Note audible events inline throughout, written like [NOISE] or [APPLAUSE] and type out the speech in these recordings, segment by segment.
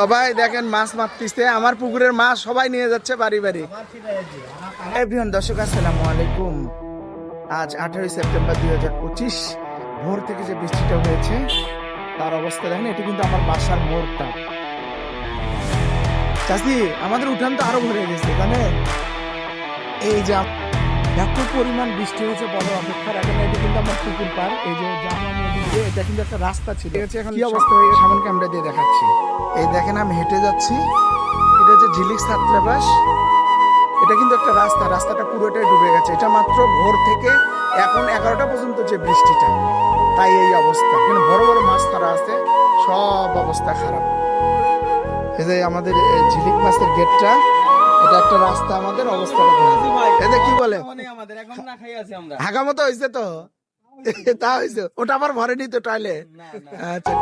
সবাই দেখেন মাছ মারতেছে, আমার পুকুরের মাছ সবাই নিয়ে যাচ্ছে বাড়ি বাড়ি। দর্শক, আসসালামু আলাইকুম। আজ আঠারোই সেপ্টেম্বর দুই হাজার পঁচিশ, ভোর থেকে যে বৃষ্টিটা হয়েছে, তার অবস্থা দেখেন, এটি কিন্তু আমার বাসার মোড়টা। চাষি আমাদের উঠান তো আরও ভরে গেছে, জানেন? এই যে এত পরিমাণ বৃষ্টি হয়েছে বড় অপেক্ষা রাখে না এটা কিন্তু আমার পুকুর পার। এই যে জামা এটা কিন্তু একটা রাস্তা ছিল। আছে এখন কি অবস্থা? হয়ে গেছে সামনে ক্যামেরা দিয়ে দেখাচ্ছি। এই দেখেন আমি হেঁটে যাচ্ছি। এটা হচ্ছে ঝিলিক ছাত্রাবাস। এটা কিন্তু একটা রাস্তা রাস্তাটা পুরোটাই ডুবে গেছে। এটা মাত্র ভোর থেকে এখন এগারোটা পর্যন্ত যে বৃষ্টিটা তাই এই অবস্থা। এখানে বড় বড় মাছ তারা আছে সব অবস্থা খারাপ। এই যে আমাদের ঝিলিক মাছের গেটটা এটা একটা রাস্তা আমাদের। এই যে কি বলে? হাগা মতো হয়েছে তো? [LAUGHS] তা হয়েছে ওটা আবার ভরেনি তো টয়লে আচ্ছা।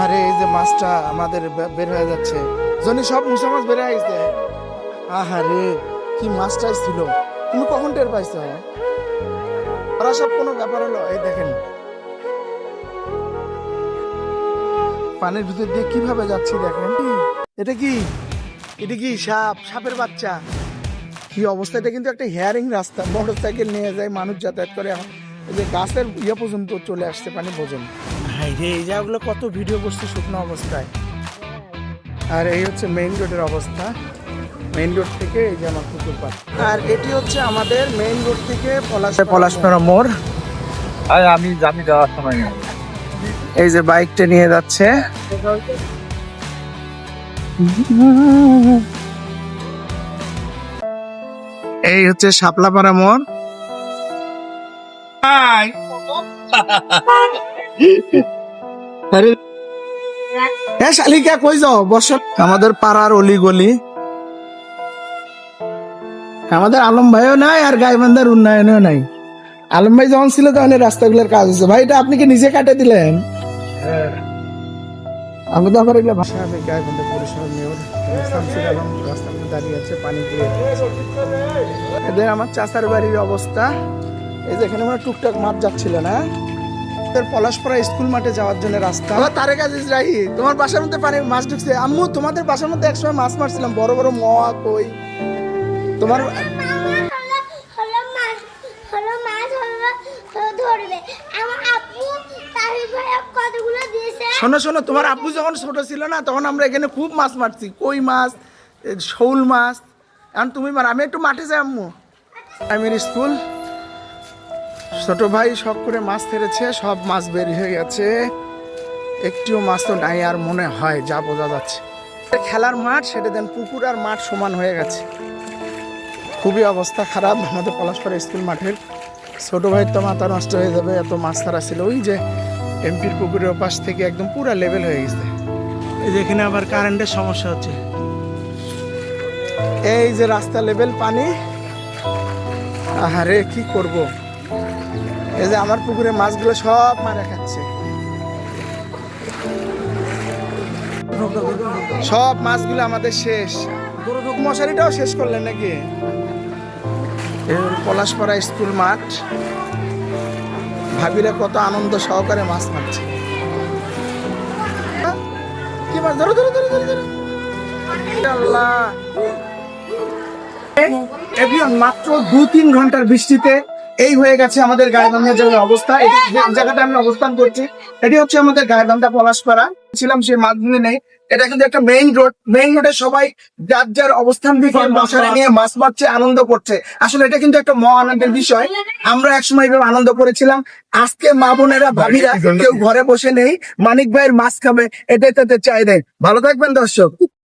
আরে এই যে মাছটা আমাদের বের হয়ে যাচ্ছে। জনি সব মুসা মাছ বের হয়ে গেছে? আহারে কি মাছটা ছিল তুমি কখন টের পাইছো? ওরা সব কোনো ব্যাপার হলো? এই দেখেন। পানির ভিতর দিয়ে কীভাবে যাচ্ছি দেখেন? এটা কি? এটা কি সাপ? সাপের বাচ্চা? কি অবস্থা? এটা কিন্তু একটা হেয়ারিং রাস্তা। মোটর সাইকেল নিয়ে যায় মানুষ যাতায়াত করে এখন। এই যে গাছের ইয়ে পর্যন্ত চলে আসছে পানি বোঝেন। হাই রে এই জায়গাগুলো কত ভিডিও করছে শুকনো অবস্থায়। আর এই হচ্ছে মেইন রোডের অবস্থা। মেইন রোড থেকে এই যে আমার পুকুর পাড়। আর এটি হচ্ছে আমাদের মেইন রোড থেকে পলাশ পলাশপাড়া মোড়। আর আমি আমি যাওয়ার সময় এই যে বাইকটা নিয়ে যাচ্ছে। এই হচ্ছে শাপলাপাড়া মোড় হ্যাঁ শালিকা কই যাও? বস। আমাদের পাড়ার অলি গলি আমাদের আলম ভাইও নাই আর গাইবান্ধার উন্নয়নও নাই। আলম ভাই যখন ছিল তখন এই রাস্তাগুলোর কাজ হচ্ছে। ভাই এটা আপনি কি নিজে কাটে দিলেন? আমি তো আবার এগুলো ভাষা আমি গাইবান্ধা পরিষদ মেয়র শামসুল আলম রাস্তার মধ্যে দাঁড়িয়ে আছে পানি দিয়ে এদের আমার চাচার বাড়ির অবস্থা। এই যে এখানে মানে টুকটাক মাছ যাচ্ছিল না? তোর পলাশপাড়া স্কুল মাঠে যাওয়ার জন্য রাস্তা। তারেক আজিজ রাহি তোমার বাসার মধ্যে পানি মাছ ঢুকছে? আম্মু তোমাদের বাসার মধ্যে একসময় মাছ মারছিলাম বড় বড় ময়া কই। তোমার হলো হলো মাছ হলো মাছ হলো হলো ধরবে আমার আপু তারিফ ভাই কতগুলো দিয়েছে শোনো শোনো, তোমার আব্বু যখন ছোট ছিল না, তখন আমরা এখানে খুব মাছ মারছি। কই মাছ শৌল মাছ। এখন তুমি মার, আমি একটু মাঠে যাই, আম্মু। Primary school. ছোট ভাই শখ করে মাছ ছেড়েছে সব মাছ বের হয়ে গেছে। একটিও মাছ তো নাই আর মনে হয়, যা বোঝা যাচ্ছে। খেলার মাঠ, সেটা দেন পুকুর আর মাঠ সমান হয়ে গেছে। খুবই অবস্থা খারাপ, আমাদের পলাশপাড়া স্কুল মাঠের। ছোট ভাইয়ের তো মাথা নষ্ট হয়ে যাবে, এত মাছ ছাড়া ছিল। ওই যে এমপির পুকুরের ওপাশ থেকে একদম পুরা লেভেল হয়ে গেছে। এই যে এখানে আবার কারেন্টের সমস্যা হচ্ছে। এই যে রাস্তা লেভেল পানি আহারে কি করব? এই যে আমার পুকুরে মাছগুলো সব মারা খাচ্ছে। সব মাছগুলো আমাদের শেষ। মশারিটাও শেষ করলেন নাকি? পলাশপাড়া স্কুল মাঠ। ভাবিরা কত আনন্দ সহকারে মাছ মারছে। কি মাছ মাত্র দু তিন ঘণ্টার বৃষ্টিতে এই হয়ে গেছে আমাদের গায়েবান্ধার যে অবস্থা এই জায়গাটা আমি অবস্থান করছি এটি হচ্ছে আমাদের গায়ে গায়েবান্ধা পলাশপাড়া ছিলাম সেই মাধ্যমে নেই। এটা কিন্তু একটা মেইন রোড মেইন রোডে সবাই যার যার অবস্থান থেকে মশারি নিয়ে মাছ মারছে আনন্দ করছে। আসলে এটা কিন্তু একটা মহা আনন্দের বিষয়। আমরা একসময় এভাবে আনন্দ করেছিলাম। আজকে মা বোনেরা ভাবিরা কেউ ঘরে বসে নেই। মানিক ভাইয়ের মাছ খাবে এটাই তাদের চাই দেয় ভালো থাকবেন দর্শক।